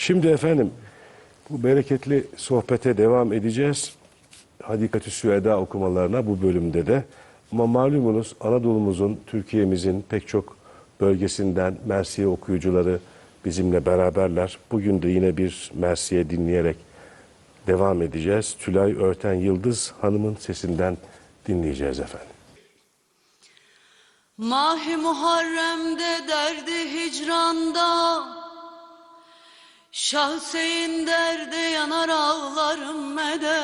Şimdi efendim bu bereketli sohbete devam edeceğiz. Hadikatü Süeda okumalarına bu bölümde de. Ama malumunuz Anadolu'muzun, Türkiye'mizin pek çok bölgesinden Mersiye okuyucuları bizimle beraberler. Bugün de yine bir Mersiye dinleyerek devam edeceğiz. Tülay Örten Yıldız Hanım'ın sesinden dinleyeceğiz efendim. Mahi Muharrem'de derdi hicranda Şahseyn derde yanar ağlarım medet.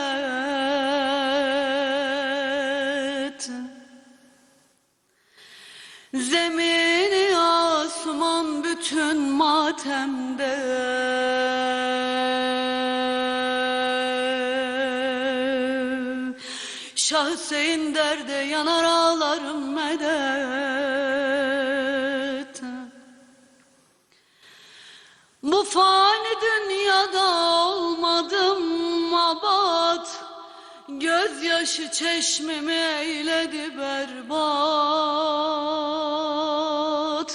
Zemini asman bütün matemde. Şahseyn derde yanar ağlarım medet. Bu fani Gözyaşı çeşmemi eyledi berbat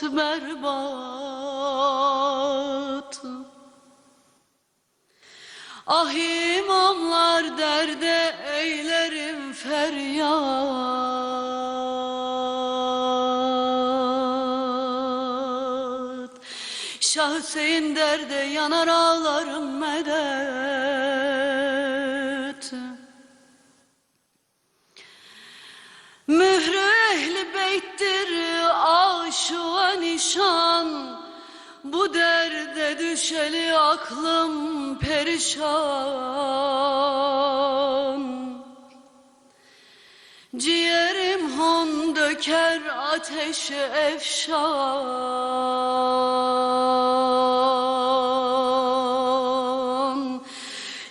Berbat. Ah imamlar derde eylerim feryat. Şah Hüseyin derde yanar ağlarım medet ehli beyttir aşığa nişan. Bu derde düşeli aklım perişan. Ciğerim hon döker ateşi efşan.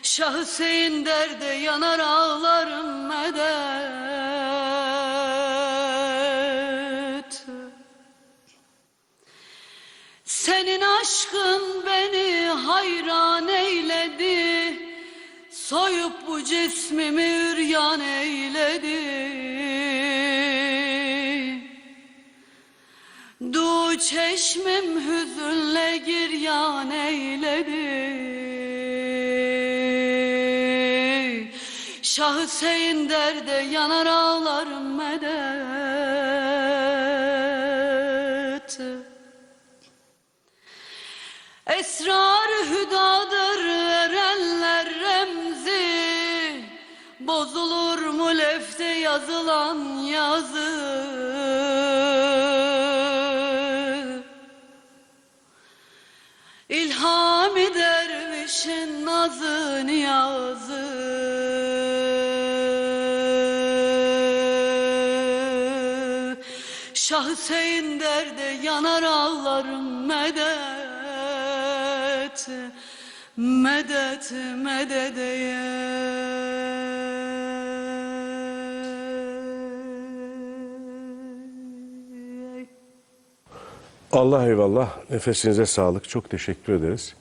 Şah derde yanar ağlarım Senin aşkın beni hayran eyledi. Soyup bu cismimi üryan eyledi. Du çeşmim hüzünle giryan eyledi. Şah Hüseyin derde yanar ağlarım medet Esrar hüdadır erenler remzi. Bozulur mu lefte yazılan yazı? İlhami dervişin nazı niyazı. Şah Hüseyin derde yanar ağlarım medet Medet mededeye Allah eyvallah. Nefesinize sağlık. Çok teşekkür ederiz.